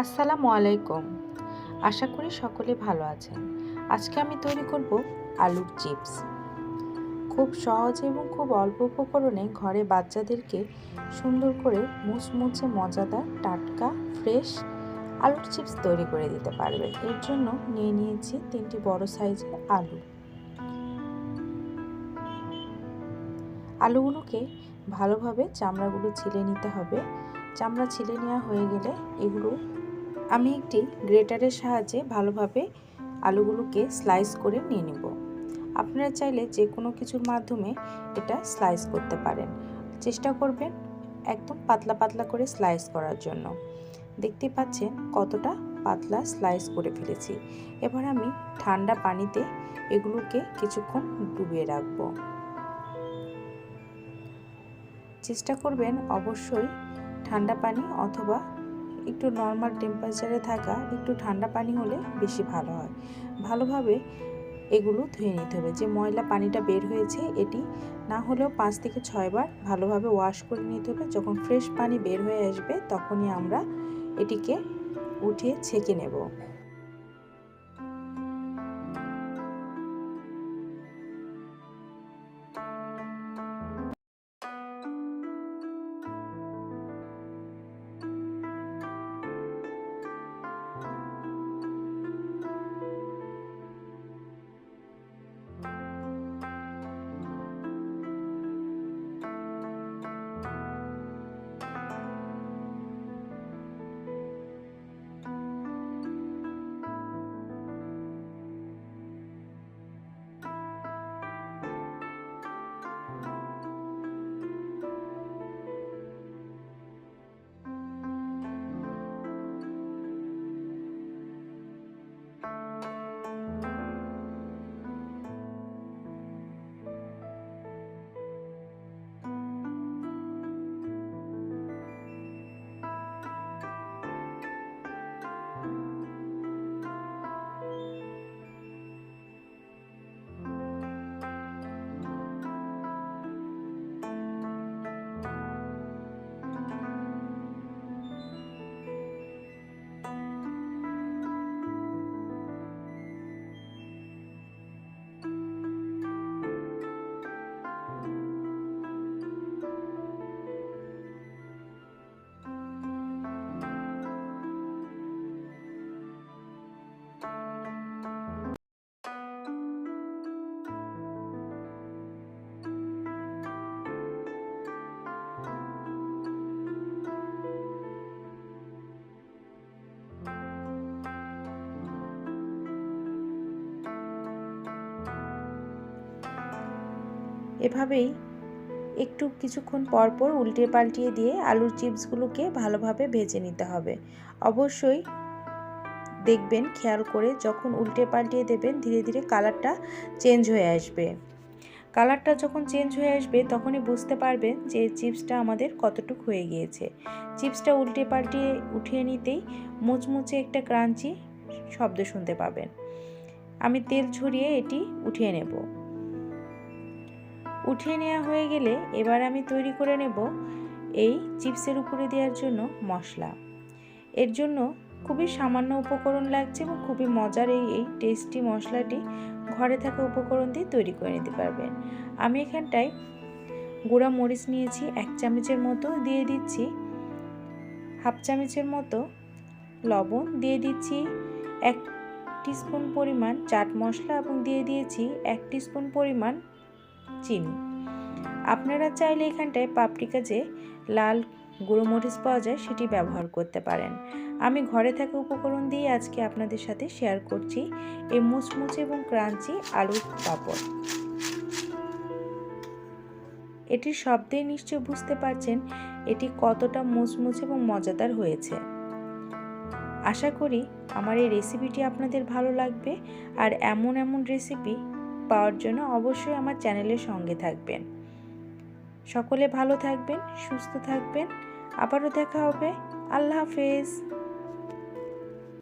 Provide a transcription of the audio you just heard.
আসসালামু আলাইকুম। আশা করি সকলে ভালো আছেন। আজকে আমি তৈরি করব আলুর চিপস। খুব সহজ এবং খুব অল্প উপকরণে ঘরে বাচ্চাদেরকে সুন্দর করে মুচমুচে মজাদার, টাটকা, ফ্রেশ আলুর চিপস তৈরি করে দিতে পারবে। এর জন্য নিয়ে নিয়েছি তিনটি বড় সাইজের আলু। আলুগুলোকে ভালোভাবে চামড়াগুলো ছিলে নিতে হবে। চামড়া ছিলে নেওয়া হয়ে গেলে এগুলো আমি একটি গ্রেটারের সাহায্যে ভালোভাবে আলুগুলোকে স্লাইস করে নিয়ে নেব। আপনারা চাইলে যে কোনো কিছুর মাধ্যমে এটা স্লাইস করতে পারেন। চেষ্টা করবেন একদম পাতলা পাতলা করে স্লাইস করার জন্য। দেখতে পাচ্ছেন কতটা পাতলা স্লাইস করে ফেলেছি। এবার আমি ঠান্ডা পানিতে এগুলোকে কিছুক্ষণ ডুবিয়ে রাখব। চেষ্টা করবেন অবশ্যই ঠান্ডা পানি অথবা একটু নর্মাল টেম্পারেচারে থাকা, একটু ঠান্ডা পানি হলে বেশি ভালো হয়। ভালোভাবে এগুলো ধুয়ে নিতে হবে। যে ময়লা পানিটা বের হয়েছে, এটি না হলেও পাঁচ থেকে ছয়বার ভালোভাবে ওয়াশ করে নিতে হবে। যখন ফ্রেশ পানি বের হয়ে আসবে, তখনই আমরা এটিকে উঠিয়ে ছেঁকে নেব। এভাবেই একটু কিছুক্ষণ পর পর উল্টে পাল্টিয়ে দিয়ে আলুর চিপসগুলোকে ভালোভাবে ভেজে নিতে হবে। অবশ্যই দেখবেন, খেয়াল করে যখন উল্টে পাল্টিয়ে দেবেন, ধীরে ধীরে কালারটা চেঞ্জ হয়ে আসবে। কালারটা যখন চেঞ্জ হয়ে আসবে, তখনই বুঝতে পারবেন যে চিপসটা আমাদের কতটুকু হয়ে গিয়েছে। চিপসটা উল্টে পাল্টিয়ে উঠিয়ে নিতেই মুচমুচে একটা ক্রাঞ্চি শব্দ শুনতে পাবেন। আমি তেল ঝরিয়ে এটি উঠিয়ে নেব। উঠিয়ে নেওয়া হয়ে গেলে এবার আমি তৈরি করে নেব এই চিপসের উপরে দেওয়ার জন্য মশলা। এর জন্য খুবই সামান্য উপকরণ লাগছে এবং খুবই মজার এই এই টেস্টি মশলাটি ঘরে থাকা উপকরণ দিয়ে তৈরি করে নিতে পারবেন। আমি এখানটায় গুঁড়া মরিচ নিয়েছি, এক চামচের মতো দিয়ে দিচ্ছি, হাফ চামচের মতো লবণ দিয়ে দিচ্ছি, এক টিস্পুন পরিমাণ চাট মশলা এবং দিয়ে দিয়েছি এক টিস্পুন পরিমাণ চিনি। আপনারা চাইলে এখানটায় পাপড়িকা যে লাল গুঁড়ো মরিচ পাওয়া যায় সেটি ব্যবহার করতে পারেন। আমি ঘরে থাকা উপকরণ দিয়ে আজকে আপনাদের সাথে শেয়ার করছি এই মুচমুচে এবং ক্রাঞ্চি আলুর পাপড়। এটির শব্দেই নিশ্চয় বুঝতে পারছেন এটি কতটা মুচমুচে এবং মজাদার হয়েছে। আশা করি আমার এই রেসিপিটি আপনাদের ভালো লাগবে আর এমন এমন রেসিপি পাওয়ার জন্য অবশ্যই আমার চ্যানেলের সঙ্গে থাকবেন। সকলে ভালো থাকবেন, সুস্থ থাকবেন। আবারও দেখা হবে। আল্লাহ হাফেজ।